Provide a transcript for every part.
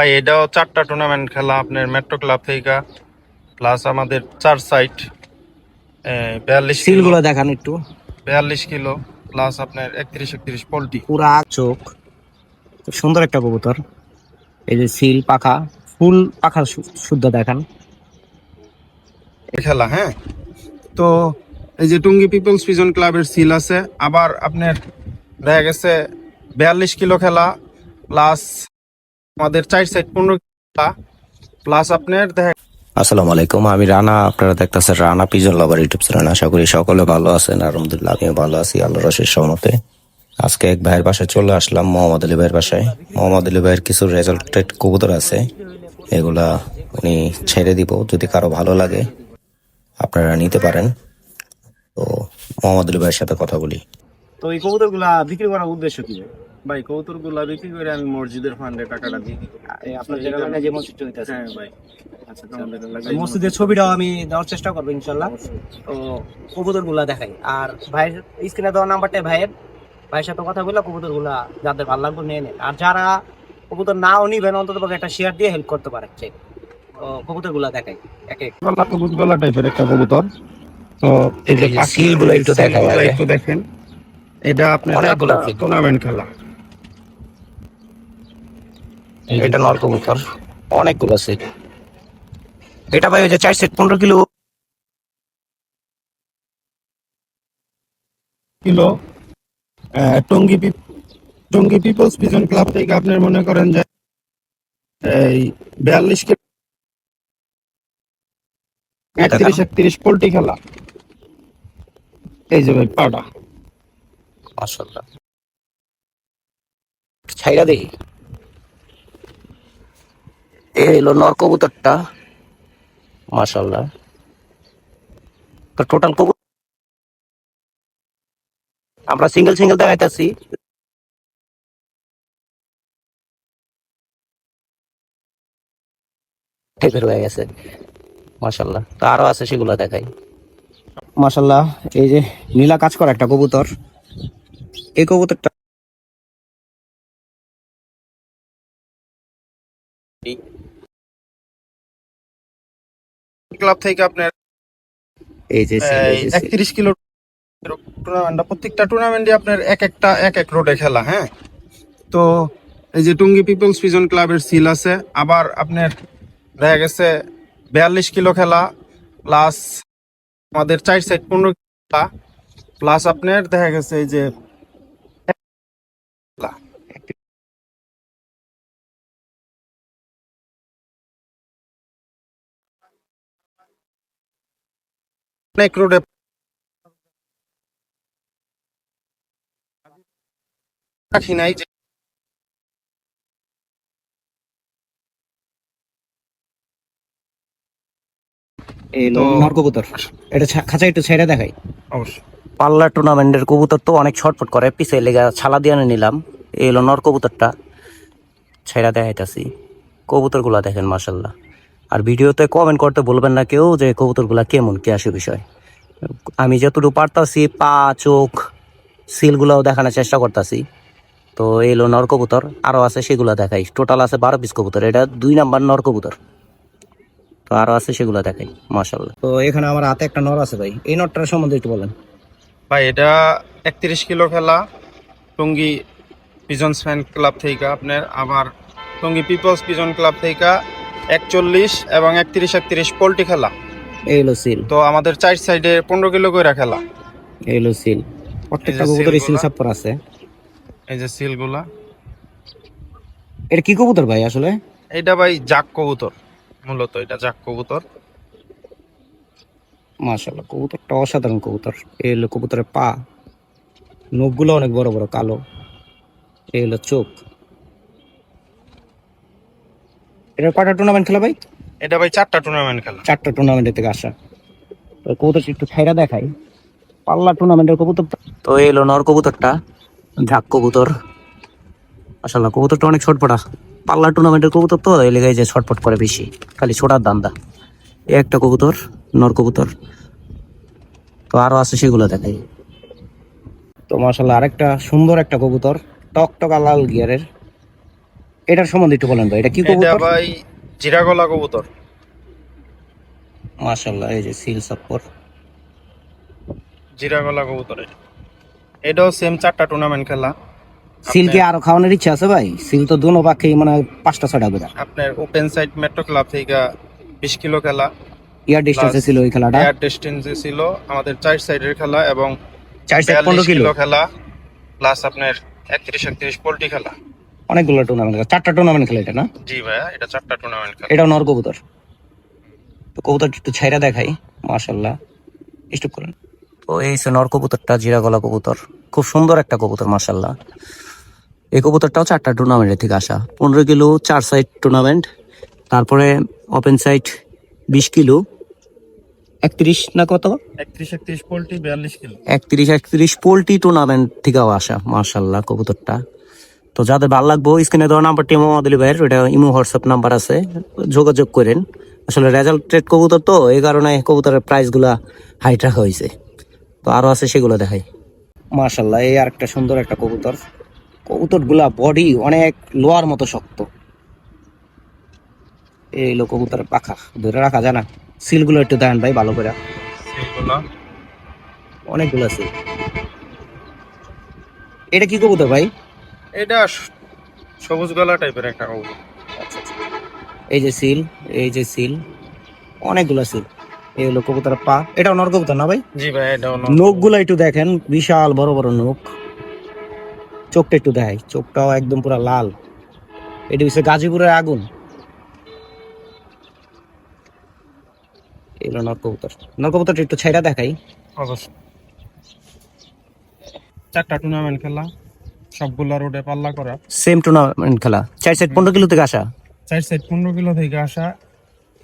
ভাই এটাও চারটা টুর্নামেন্ট খেলা আপনার মেট্রো ক্লাব থেকে প্লাস আমাদের চার সাইড বিয়াল্লিশ সিলগুলো দেখান একটু। বিয়াল্লিশ কিলো প্লাস আপনার একত্রিশ একত্রিশ পোল্ট্রি। পুরা চোখ। খুব সুন্দর একটা কবুতর। এই যে সিল পাখা ফুল পাখা শুদ্ধ দেখান। খেলা হ্যাঁ? তো এই যে টুঙ্গি পিপলস পিজন ক্লাবের সিল আছে আবার আপনার দেখা গেছে বিয়াল্লিশ কিলো খেলা প্লাস আমাদের চার সাইড পনেরো প্লাস আপনার দেখা আসসালামু আলাইকুম, আমি রানা, আপনারা দেখতেছেন Rana pigeon lover YouTube channel আশা করি সকলে ভালো আছেন, আলহামদুলিল্লাহ আমিও ভালো আছি আল্লাহ রসের সহমতে আজকে এক ভাইয়ের বাসায় চলে আসলাম, মোহাম্মদ আলী ভাইয়ের বাসায়। মোহাম্মদ আলী ভাইয়ের কিছু রেজাল্টেড কবুতর আছে, এগুলা উনি ছেড়ে দিব, যদি কারও ভালো লাগে, আপনারা নিতে পারেন। তো মোহাম্মদ আলী ভাইয়ের সাথে কথা বলি। তো এই কবুতরগুলা বিক্রি করার উদ্দেশ্য কি ভাই? কৌতুরগুলা বিক্রি করে আমি মসজিদের ফান্ডে টাকাটা দিই আপনার যে হ্যাঁ ভাই। আচ্ছা, আচ্ছা। মসজিদের ছবিটাও আমি দেওয়ার চেষ্টা করব ইনশাল্লাহ। তো কবুতরগুলা দেখাই। আর ভাইয়ের স্ক্রিনে দেওয়া নাম্বারটা ভাইয়ের ভাইয়ের সাথে কথা বলে কবুতরগুলা যাদের ভালো লাগবে নিয়ে নেন। আর যারা কবুতর নাও নিবেন অন্তত একটা শেয়ার দিয়ে হেল্প করতে পারে তো কবুতরগুলা দেখাই। এক এক। গলা টাইপের একটা কবুতর। তো এই যে যে একটু দেখাও একটু দেখেন। এটা আপনার অনেকগুলো। টুর্নামেন্ট খেলা। এটা নর অনেকগুলো সেট এটা ভাই ওই যে চার সেট পনেরো kilo. Kilo Tongi Tongi people's pigeon club থেকে আপনার মনে করেন যে এই বিয়াল্লিশ কিলো একত্রিশ একত্রিশ পোল্ট্রি খেলা। এই যে ভাই পাটা। মাশাল্লাহ ছাইরা দেখি এ হলো নর কবুতরটা। মাশাল্লাহ তো টোটাল কবুতর আমরা সিঙ্গেল সিঙ্গেল দেখাইতেছি। বের হয়ে গেছে। মাশাল্লাহ তো আরও আছে সেগুলো দেখাই। মাশাল্লাহ এই যে নীলা কাজ করা একটা কবুতর। এই কবুতরটা ক্লাব থেকে আপনার এই যে। একত্রিশ কিলো টুর্নামেন্টটা প্রত্যেকটা টুর্নামেন্টে আপনার এক একটা এক এক রোডে খেলা হ্যাঁ তো এই যে টুঙ্গি পিপলস পিজন ক্লাবের সিল আছে আবার আপনার দেখা গেছে বিয়াল্লিশ কিলো খেলা প্লাস আমাদের চার সাইড পনেরো খেলা প্লাস আপনার দেখা গেছে এই যে অনেক রোডে রাখি নাই যে নর কবুতর। এটা খাঁচা একটু ছেড়ে দেখাই। অবশ্যই। পাল্লা টুর্নামেন্টের কবুতর তো অনেক ছটফট করে পিছে লেগে ছালা দিয়ে এনে নিলাম। এই হলো নর কবুতরটা। ছেড়া দেখাইতাছি। কবুতরগুলা দেখেন মাসাল্লাহ আর ভিডিওতে কমেন্ট করতে বলবেন না কেউ যে কবুতরগুলা কেমন, কি আসে বিষয়। আমি যতটুকু পারতাছি, পা, চোখ, সিলগুলাও দেখানোর চেষ্টা করতেছি। তো এই হলো নর কবুতর আরও আছে সেগুলা দেখাই। টোটাল আছে বারো পিস কবুতর, এটা দুই নাম্বার নর কবুতর। তো আরও আছে সেগুলা দেখাই মাসাল্লাহ তো এখানে আমার হাতে একটা নর আছে ভাই, এই নরটার সম্বন্ধে একটু বলেন। ভাই, এটা একত্রিশ কিলো খেলা, টঙ্গী পিজন ফ্যান ক্লাব থেকে আপনার আবার টঙ্গী পিপলস পিজন ক্লাব থেকে একচল্লিশ এবং একত্রিশ একত্রিশ পোল্ট্রি খেলা। এই হলো সিল। তো আমাদের চার সাইডে পনেরো কিলো করে খেলা। এই হলো সিল। প্রত্যেকটা এই সিল। সাপ্পর আছে। এই যে সিলগুলা। এটা কি কবুতর ভাই আসলে? এইটা ভাই জাক কবুতর। মূলত এটা জাক কবুতর। মাশাল্লাহ কবুতরটা অসাধারণ কবুতর। এই হলো কবুতরের পা। নখগুলো অনেক বড় বড় কালো। এই হলো চোখ। এটা কটা টুর্নামেন্ট খেলা ভাই? এটা ভাই চারটা টুর্নামেন্ট খেলা। চারটা টুর্নামেন্টের থেকে আসা। তো কবুতর একটু ছাইরা দেখাই। পাল্লা টুর্নামেন্টের কবুতর তো এই হলো নর কবুতরটা ঝাক কবুতর। মাসাল্লাহ কবুতরটা অনেক ছটপটা। পাল্লা টুর্নামেন্টের কবুতর তো এই লেগে যে ছটপট করে বেশি। খালি ছোটার দান্দা। এই একটা কবুতর নর কবুতর। তো আরও আছে সেগুলো দেখাই। তো মাশাল্লাহ আরেকটা সুন্দর একটা কবুতর টক টক লাল গিয়ারের এটার সম্বন্ধে একটু বলেন ভাই এটা কি কবুতর? এটা ভাই জিরাগলা কবুতর। মাশাআল্লাহ এই যে সিল সাপ্পর জিরাগলা কবুতর এটা। এটাও সেম চারটা টুর্নামেন্ট খেলা। সিল কি আরও খাওয়ানোর ইচ্ছা আছে ভাই? সিল তো দুনো পাখেই মানে পাঁচটা ছয়টা করে আপনার ওপেন সাইড মেট্রো ক্লাব থেকে বিশ কিলো খেলা। ইয়ার ডিস্টেন্সে ছিল ওই খেলাটা? এয়ার ডিস্টেন্সে ছিল আমাদের চার সাইডের খেলা এবং চার সাইড পনেরো 42 কিলো? কিলো খেলা প্লাস আপনার একত্রিশ একত্রিশ পোল্ট্রি খেলা। অনেকগুলো টুর্নামেন্ট চারটা টুর্নামেন্ট খেলে এটা না? জি ভাইয়া এটা চারটা টুর্নামেন্ট খেলা। এটাও নর কবুতর। তো কবুতর একটু ছাইরা দেখাই মাশাল্লাহ স্টপ করেন। তো এই সে নর কবুতরটা জিরা গলা কবুতর। খুব সুন্দর একটা কবুতর মাশাল্লাহ এই কবুতরটাও চারটা টুর্নামেন্টের থেকে আসা। পনেরো কিলো চার সাইড টুর্নামেন্ট তারপরে ওপেন সাইড বিশ কিলো। একত্রিশ না কত? একত্রিশ একত্রিশ পোল্ট্রি বিয়াল্লিশ কিলো। একত্রিশ একত্রিশ পোল্ট্রি টুর্নামেন্ট থেকেও আসা মার্শাল্লাহ কবুতরটা। তো যাদের ভালো লাগবো স্ক্রিনে দেওয়া নাম্বারটি মোহাম্মদ আলী ভাইয়ের ওটা ইমো হোয়াটসঅ্যাপ নাম্বার আছে যোগাযোগ করেন। আসলে রেজাল্টেড কবুতর তো এই কারণে কবুতরের প্রাইসগুলা হাইট রাখা হয়েছে। তো আরও আছে সেগুলো দেখাই। মার্শাল্লাহ এই আর একটা সুন্দর একটা কবুতর। কবুতরগুলা বডি অনেক লোয়ার মতো শক্ত। এই লো কবুতরের পাখা ধরে রাখা যায় না। সিলগুলো একটু দেন ভাই ভালো করে। অনেকগুলো আছে। এটা কি কবুতর ভাই? এটা সবুজ গলা টাইপের একটা কবুতর এই যে সিল এই যে সিল অনেকগুলো সিল। এই হলো কবুতর পা। এটা নর কবুতর না ভাই? জি ভাই নর। নখগুলো একটু দেখেন বিশাল বড় বড় নখ চোখটা একটু দেখাই চোখটাও একদম পুরো লাল। এটি হচ্ছে গাজীপুরের আগুন। এগুলো নর কবুতর। একটু ছাইরা দেখাই। অবশ্যই। চারটা টুর্নামেন্ট খেলা। সবগুলা রোডে পাল্লা করা। সেম টুর্নামেন্ট খেলা। চার সাইড পনেরো কিলো থেকে আসা। চার সাইড পনেরো কিলো থেকে আসা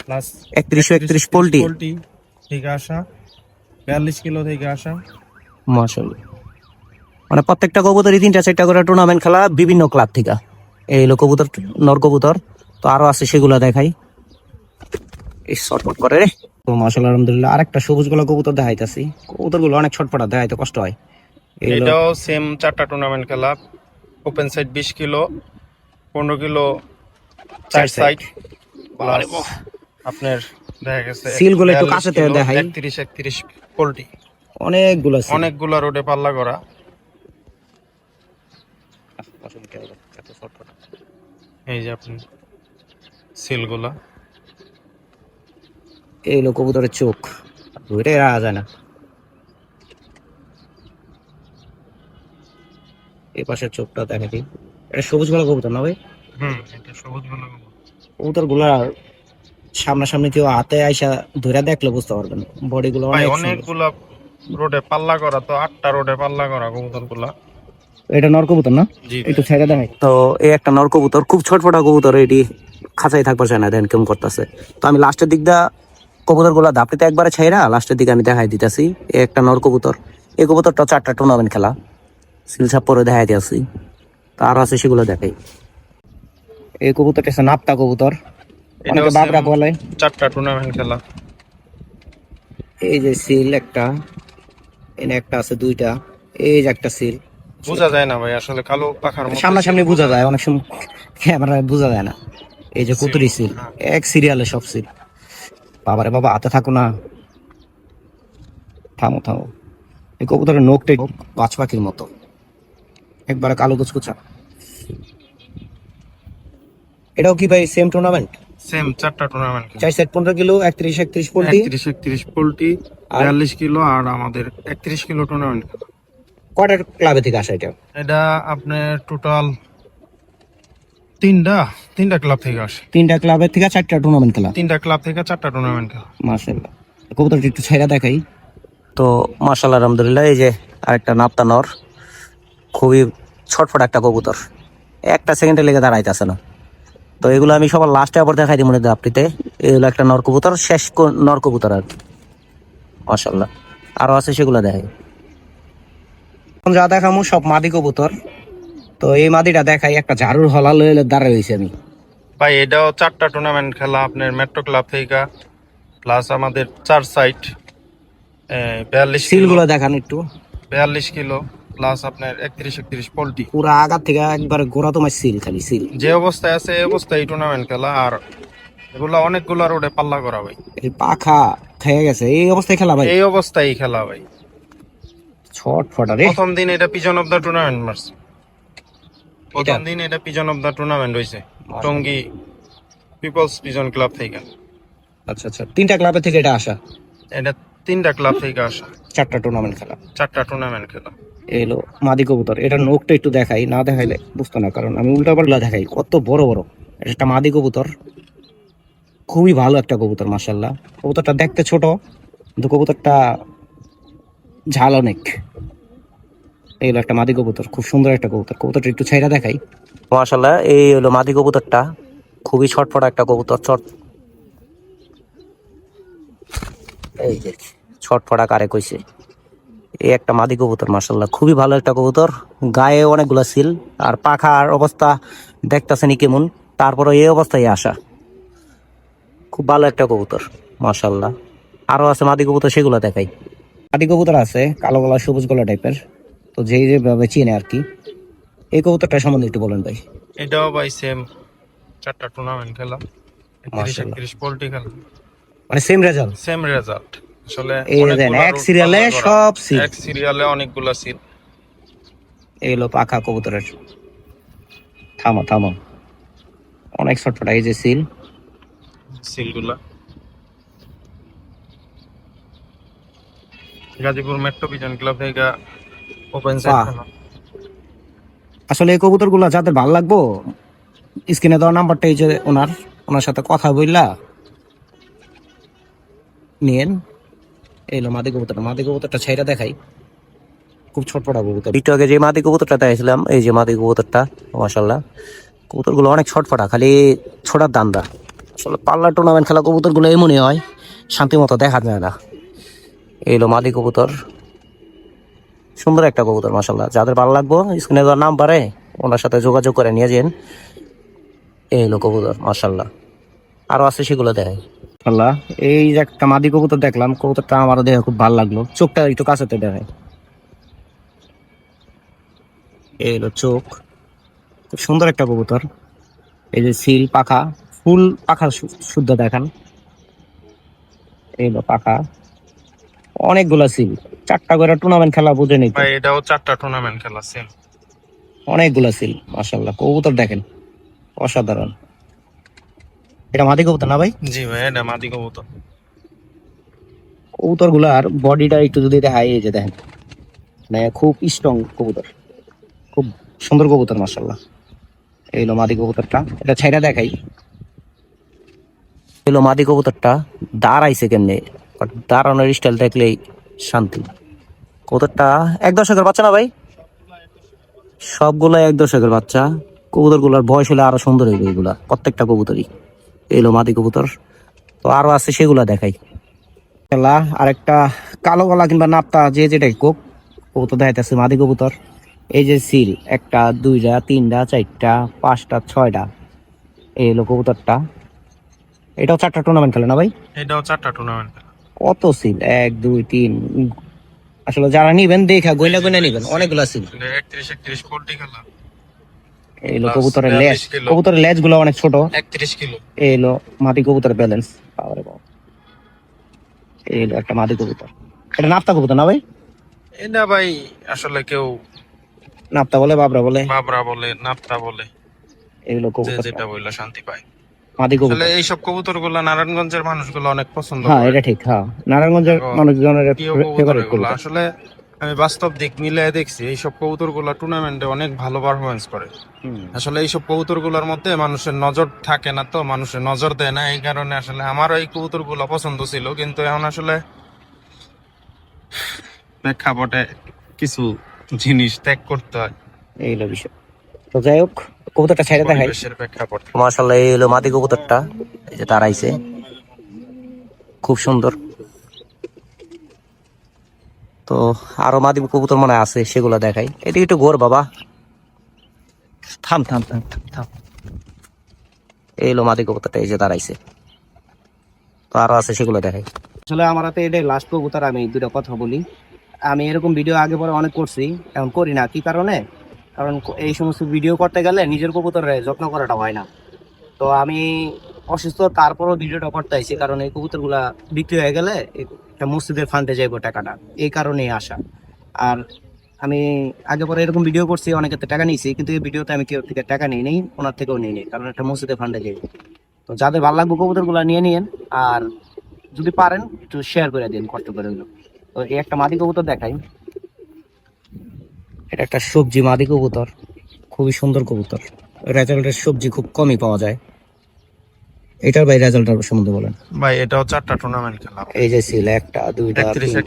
প্লাস একত্রিশশো একত্রিশ থেকে আসা বিয়াল্লিশ কিলো থেকে আসা। মানে প্রত্যেকটা কবুতরই তিনটা চারটা করে টুর্নামেন্ট খেলা বিভিন্ন ক্লাব থেকে। এই হলো কবুতর নর কবুতর। তো আরও আছে সেগুলো দেখাই। এই শর্টপট করে রে। তো মাশাআল্লাহ আলহামদুলিল্লাহ আরেকটা সবুজগুলো কবুতর দেখাইতেছি। কবুতরগুলো অনেক ছটপটা দেখাইতে কষ্ট হয়। এটাও সেম চারটা টুর্নামেন্ট খেলা। ওপেন সাইড বিশ কিলো পনেরো কিলো চার সাইড আপনার দেখা গেছে সিলগুলো একটু কাছে থেকে দেখাই। একত্রিশ একত্রিশ পোল্ট্রি। অনেকগুলো আছে। অনেকগুলা রোডে পাল্লা করা। এই যে আপনি সিলগুলা এই হলো কবুতরের চোখ। ধরে রাখা যায় না। এই পাশের চোখটা দেখা দিই এটা সবুজগুলো কবুতর না ভাই? হুম এটা সবুজগুলো কবুতর। গুলা সামনাসামনি কেউ হাতে আইসা ধরে দেখলে বুঝতে পারবেন বডি গুলো। অনেকগুলা রোডে পাল্লা করা তো আটটা রোডে পাল্লা করা কবুতরগুলা এটা নর কবুতর না? একটু ছেড়ে দেখাই তো এই একটা নর কবুতর খুব ছোটফটা কবুতর এটি খাঁচাই থাকবার চায় না দেন কেমন করতেছে। তো আমি লাস্টের দিক দা কবুতরগুলা ধাপড়িতে একবারে ছাইরা লাস্টের দিকে আমি দেখাই দিতেছি এই একটা নর কবুতর। এই কবুতরটা চারটা টুর্নামেন্ট খেলা। সিলসাপ পরে দেখাই দিয়েছি। তো আরও আছে সেগুলো দেখাই। এই কবুতরটা হচ্ছে নাপ্তা কবুতর। অনেকে এটাও বাবরা বলে। চারটা টুর্নামেন্ট খেলা। এই যে সিল একটা এনে একটা আছে দুইটা এই যে একটা সিল বোঝা যায় না ভাই আসলে কালো পাখার মতো সামনাসামনি বোঝা যায় অনেক সময় ক্যামেরায় বোঝা যায় না। এই যে কুতুরি সিল এক সিরিয়ালে সব সিল বাবারে বাবা হাতে থাকো না। থামো থামো। এই কবুতরের নোকটা পাঁচ পাখির মতো। একবারে কালো কুচকুচা। এটাও কি ভাই সেম টুর্নামেন্ট সেম চারটা টুর্নামেন্ট চার সেট পনেরো কিলো একত্রিশ একত্রিশ পোল্ট্রি একত্রিশ একত্রিশ পোল্ট্রি আর- বিয়াল্লিশ কিলো আর আমাদের একত্রিশ কিলো টুর্নামেন্ট কয়টা ক্লাবে থেকে আসা এটা? এটা আপনার টোটাল তিনটা তিনটা ক্লাব থেকে আসে। তিনটা ক্লাবের থেকে চারটা টুর্নামেন্ট খেলা? তিনটা ক্লাব থেকে চারটা টুর্নামেন্ট খেলা। মার্শাল্লাহ কবুতরটা একটু ছেড়া দেখাই। তো মার্শাল্লাহ আলহামদুলিল্লাহ এই যে আরেকটা নাপ্তা নর খুবই ছটফট একটা কবুতর। একটা সেকেন্ডে লেগে দাঁড়াইতেছে না। তো এগুলো আমি সবার লাস্টে আবার দেখাই দিই মনে আপনিতে। এগুলো একটা নর কবুতর শেষ নর কবুতর আর কি। মার্শাল্লাহ আরও আছে সেগুলো দেখাই। যা দেখামু সব মাদি কবুতর। তো এই মাদিটা দেখাই একটা ঝাড়ুর হলা লইলে দাঁড়াই রয়েছে আমি। ভাই এটাও চারটা টুর্নামেন্ট খেলা আপনার মেট্রো ক্লাব থেকে প্লাস আমাদের চার সাইড বিয়াল্লিশ কিলো। সিলগুলো দেখান একটু। বিয়াল্লিশ কিলো। প্লাস আপনার একত্রিশ একত্রিশ পোল্ট্রি। পুরা আগার থেকে একবার গোড়া তোমার সিল খালি সিল। যে অবস্থায় আছে এই অবস্থায় টুর্নামেন্ট খেলা আর এগুলা অনেকগুলা রোডে পাল্লা করা ভাই। এই পাখা খেয়ে গেছে এই অবস্থায় খেলা ভাই? এই অবস্থায় খেলা ভাই। ছট ফটা রে। প্রথম দিন এটা পিজন অফ দ্য টুর্নামেন্ট মারছে প্রথম দিন এটা পিজন অফ দ্য টুর্নামেন্ট হয়েছে টঙ্গী পিপলস পিজন ক্লাব থেকে। আচ্ছা আচ্ছা। তিনটা ক্লাবের থেকে এটা আসা? এটা তিনটা ক্লাব থেকে আসা। চারটা টুর্নামেন্ট খেলা। চারটা টুর্নামেন্ট খেলা। এলো, মাদি কবুতর। এটা নোকটা একটু দেখাই, না দেখাইলে বুঝতো না, কারণ আমি উল্টা পাল্টা দেখাই, কত বড় বড়। একটা মাদি কবুতর, খুবই ভালো একটা কবুতর মাসাল্লাহ কবুতরটা দেখতে ছোট, কিন্তু কবুতরটা ঝাল অনেক। এইগুলো একটা মাদি কবুতর, খুব সুন্দর একটা কবুতর। কবুতরটা একটু ছাইরা দেখাই। মাসাল্লাহ এই হলো মাদি কবুতরটা। খুবই ছটফটা একটা কবুতর, চট। এই যে, ছটফটা কারে কইছে। এই একটা মাদি কবুতর মাসাল্লাহ খুবই ভালো একটা কবুতর। গায়ে অনেকগুলো সিল। আর পাখার অবস্থা দেখতেছেনি কেমন? তারপরে এই অবস্থায় আসা। খুব ভালো একটা কবুতর মাসাল্লাহ আরও আছে মাদি কবুতর সেগুলো দেখাই। মাদি কবুতর আছে কালো গলা সবুজ গলা টাইপের তো যেই যেভাবে চিনে আর কি। এই কবুতরটা সম্বন্ধে একটু বলেন ভাই। এটাও ভাই সেম চারটা টুর্নামেন্ট খেলা একত্রিশ পোল্ট্রি খেলা মানে সেম রেজাল্ট সেম রেজাল্ট আসলে এই দেন, এক সিরিয়ালে সব সিল এক সিরিয়ালে অনেকগুলা সিল এই পাখা কবুতরের থামো থামো। অনেক ছটফটা এই যে সিল সিলগুলা। গাজীপুর মেট্রো ক্লাব থেকে ওপেন আসলে এই কবুতরগুলা যাদের ভালো লাগবো স্ক্রিনে দেওয়া নাম্বারটা এই যে ওনার ওনার সাথে কথা বললা নিয়েন। এলো মাদি কবুতরটা মাদি কবুতরটা ছাইরা দেখাই। খুব ছটপটা কবুতর। একটু আগে যে মাদি কবুতরটা দেখাইছিলাম, এই যে মাদি কবুতরটা মাসাল্লাহ কবুতরগুলো অনেক ছটফটা, খালি ছোটার দান্দা। আসলে পাল্লা টুর্নামেন্ট খেলা কবুতরগুলো এমনই হয়, শান্তি মতো দেখা যায় না। এলো মাদি কবুতর। সুন্দর একটা কবুতর মাসাল্লাহ যাদের ভালো লাগবো, স্ক্রিনে দেওয়ার নাম পারে ওনার সাথে যোগাযোগ করে নিয়ে যান। এই হলো কবুতর মাসাল্লাহ আরও আছে সেগুলো দেখাই। আল্লাহ এই যে একটা মাদি কবুতর দেখলাম কবুতরটা আমারও দেখে খুব ভালো লাগল। চোখটা একটু কাছেতে দেখায় এই হলো চোখ। খুব সুন্দর একটা কবুতর। এই যে সিল পাখা ফুল পাখা শুদ্ধ দেখান। এই পাখা। অনেকগুলা সিল। চারটা করে টুর্নামেন্ট খেলা বুঝে ভাই এটাও চারটা টুর্নামেন্ট খেলা সেম অনেকগুলা সিল মাশাল্লাহ কবুতর দেখেন। অসাধারণ। এটা মাদি কবুতর না ভাই? জি ভাই এটা মাদি কবুতর। কবুতরগুলার বডিটা একটু যদি দেখায় এই যে দেখেন। মানে খুব স্ট্রং কবুতর। খুব সুন্দর কবুতর মাশাল্লাহ এই হলো মাদি কবুতরটা। এটা ছাইরা দেখাই। এলো মাদি কবুতরটা। দাঁড়াইছে কেমনে? বাট দাঁড়ানোর স্টাইল দেখলেই শান্তি। কবুতরটা এক দশকের বাচ্চা না ভাই? সবগুলো এক দশকের বাচ্চা। কবুতরগুলার বয়স হলে আরও সুন্দর হইবে এগুলা প্রত্যেকটা কবুতরই। এলো মাদি কবুতর। তো আরও আছে সেগুলা দেখাই। খেলা আরেকটা কালো গলা কিংবা নাপতা যে যেটাই কোক কবুতর দেখাইতেছে মাদি কবুতর। এই যে সিল একটা দুইটা তিনটা চারটা পাঁচটা ছয়টা। এই হলো কবুতরটা। এটাও চারটা টুর্নামেন্ট খেলে না ভাই? এটাও চারটা টুর্নামেন্ট কত সিল? এক দুই তিন। আসলে যারা নিবেন দেখা গইনা গইনা নিবেন অনেকগুলা সিল। একত্রিশ একত্রিশ পোল্ট্রি খেলা। Plus কবুতরের লেজ। কবুতরের লেজগুলো অনেক ছোট। একত্রিশ কিলো। এই হলো মাটি কবুতরের ব্যালেন্স বাবারে বাবা। এই হলো একটা মাটি কবুতর। এটা নাপ্তা কবুতর না ভাই? এটা ভাই আসলে কেউ নাপ্তা বলে বাবরা বলে। বাবরা বলে নাপতা বলে। এগুলো কবুতর যেটা বললে শান্তি পায়। মাদি কবুতর। আসলে এইসব কবুতরগুলা নারায়ণগঞ্জের মানুষগুলো অনেক পছন্দ হ্যাঁ এটা ঠিক হ্যাঁ। নারায়ণগঞ্জের মানুষজনের ফেভারিট আসলে আমি বাস্তব দিক মিলিয়ে দেখছি এইসব কবুতরগুলা টুর্নামেন্টে অনেক ভালো পারফরমেন্স করে। আসলে এইসব কবুতরগুলার মধ্যে মানুষের নজর থাকে না তো মানুষের নজর দেয় না এই কারণে আসলে আমারও এই কবুতরগুলা পছন্দ ছিল কিন্তু এখন আসলে প্রেক্ষাপটে কিছু জিনিস ত্যাগ করতে হয়। এই হলো বিষয়। তো যাই হোক কবুতরটা ছেড়ে দেখাই। মাশাল্লাহ এই হলো মাদি কবুতরটা এই যে দাঁড়াইছে খুব সুন্দর। তো আরও মাদি কবুতর মনে আছে সেগুলো দেখাই। এদিকে একটু ঘোর বাবা। থাম থাম থাম থাম থাম। এই মাদি কবুতরটা এই যে দাঁড়াইছে। তো আরও আছে সেগুলো দেখাই। আসলে আমার হাতে এটাই লাস্ট কবুতর আমি দুটো কথা বলি। আমি এরকম ভিডিও আগে পরে অনেক করছি এখন করি না। কি কারণে? কারণ এই সমস্ত ভিডিও করতে গেলে নিজের কবুতরের যত্ন করাটা হয় না। তো আমি অসুস্থ তারপরও ভিডিওটা করতে আইছি, কারণ এই কবুতরগুলা বিক্রি হয়ে গেলে মসজিদের ফান্ডে যাইবো টাকাটা। এই কারণেই আসা। আর আমি আগে পরে এরকম ভিডিও করছি অনেকের টাকা নিয়েছি, কিন্তু এই ভিডিওতে আমি কেউ থেকে টাকা নিই নেই, ওনার থেকেও নিই নেই, কারণ একটা মসজিদের ফান্ডে যাইব। তো যাদের ভালো লাগবে কবুতরগুলা নিয়ে নিয়েন, আর যদি পারেন, একটু শেয়ার করে দিন, কষ্ট করে হলো তো এই একটা মাদি কবুতর দেখাই। এটা একটা সবজি মাদি কবুতর, খুবই সুন্দর কবুতর। রেজাল্টের সবজি খুব কমই পাওয়া যায়। এটার ভাই রেজাল্টের সম্বন্ধে বলেন। ভাই এটাও চারটা টুর্নামেন্ট খেলা। এই যে ছিল একটা দুইটা তিনটা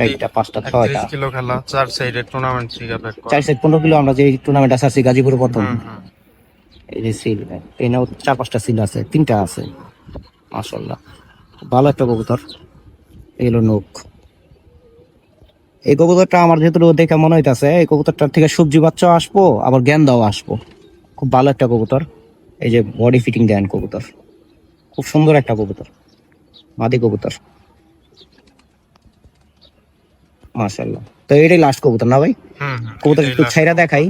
চারটা পাঁচটা ছয়টা। কিলো খেলা চার সাইডের টুর্নামেন্ট ব্যাক চার সাইড পনেরো কিলো আমরা যে টুর্নামেন্ট আছে গাজীপুর প্রথম। এই যে সিল এখানেও চার পাঁচটা সিল আছে তিনটা আছে মাশাল্লাহ ভালো একটা কবুতর এগুলো নোক এই কবুতরটা আমার যেহেতু দেখে মনে হইতাছে এই কবুতরটার থেকে সবজি বাচ্চাও আসব আবার গেন্দাও আসব। খুব ভালো একটা কবুতর এই যে বডি ফিটিং দেন কবুতর। খুব সুন্দর একটা কবুতর মাদি কবুতর। মাশাল্লাহ তো এটাই লাস্ট কবুতর না ভাই। কবুতর একটু ছাইরা দেখাই।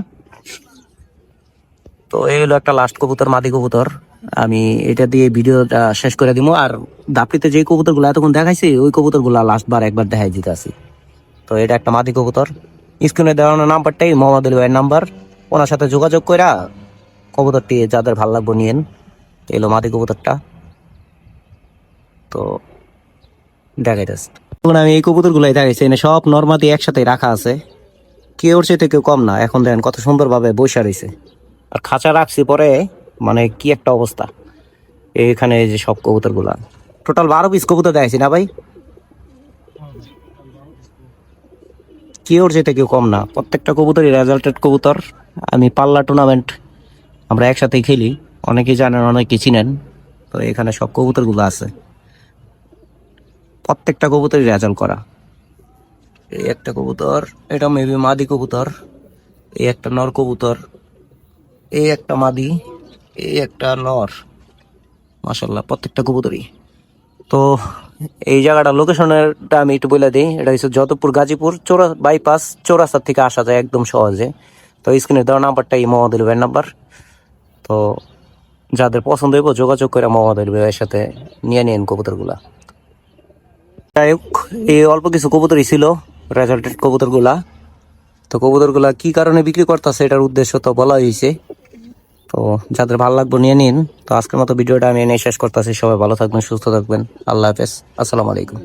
তো এই হলো একটা লাস্ট কবুতর মাদি কবুতর। আমি এটা দিয়ে ভিডিওটা শেষ করে দিব আর দাপড়িতে যে কবুতরগুলো এতক্ষণ দেখাইছি ওই কবুতরগুলা লাস্ট বার একবার দেখাই দিতে আসি তো এটা একটা মাদি কবুতর। স্ক্রিনে দেওয়ানো নাম্বারটাই মোহাম্মদ আলী ভাইয়ের নাম্বার। ওনার সাথে যোগাযোগ কইরা কবুতরটি যাদের ভালো লাগবে নিয়েন। এলো মাদি কবুতরটা। তো দেখাইতেছে। এখন আমি এই কবুতর গুলাই দেখাইছি, এনে সব নর্মাদি একসাথে রাখা আছে। কেউ চাইতে কেউ কম না, এখন দেখেন কত সুন্দরভাবে বসে রয়েছে আর খাঁচা রাখছি পরে মানে কি একটা অবস্থা। এখানে যে সব কবুতরগুলা টোটাল বারো পিস কবুতর দেখাইছি না ভাই? কেউ ওর চাইতে কেউ কম না, প্রত্যেকটা কবুতরই রেজাল্টেড কবুতর। আমি পাল্লা টুর্নামেন্ট আমরা একসাথেই খেলি, অনেকেই জানেন, অনেকেই চিনেন। তো এখানে সব কবুতরগুলো আছে। প্রত্যেকটা কবুতরই রেজাল্ট করা। এই একটা কবুতর, এটা মেবি মাদি কবুতর, এই একটা নর কবুতর, এই একটা মাদি, এই একটা নর। মাসাল্লাহ প্রত্যেকটা কবুতরই। তো এই জায়গাটা লোকেশনেরটা আমি একটু বলে দিই। এটা হচ্ছে যতপুর গাজীপুর, চোরা বাইপাস চৌরাস্তার থেকে আসা যায় একদম সহজে। তো স্ক্রিনে দেওয়া নাম্বারটা এই মোহাম্মদ আলী নাম্বার তো যাদের পছন্দ হইব যোগাযোগ করে মোহাম্মদ আলী সাথে নিয়ে নিন কবুতরগুলা। যাই হোক, এই অল্প কিছু কবুতরই ছিল রেজাল্টেড কবুতরগুলা। তো কবুতরগুলা কি কারণে বিক্রি করতেছে এটার উদ্দেশ্য তো বলা হয়েছে। তো যাদের ভালো লাগবে নিয়ে নিন। তো আজকের মতো ভিডিওটা আমি এনে শেষ করতেছি। সবাই ভালো থাকবেন, সুস্থ থাকবেন। আল্লাহ হাফেজ। আসসালামু আলাইকুম।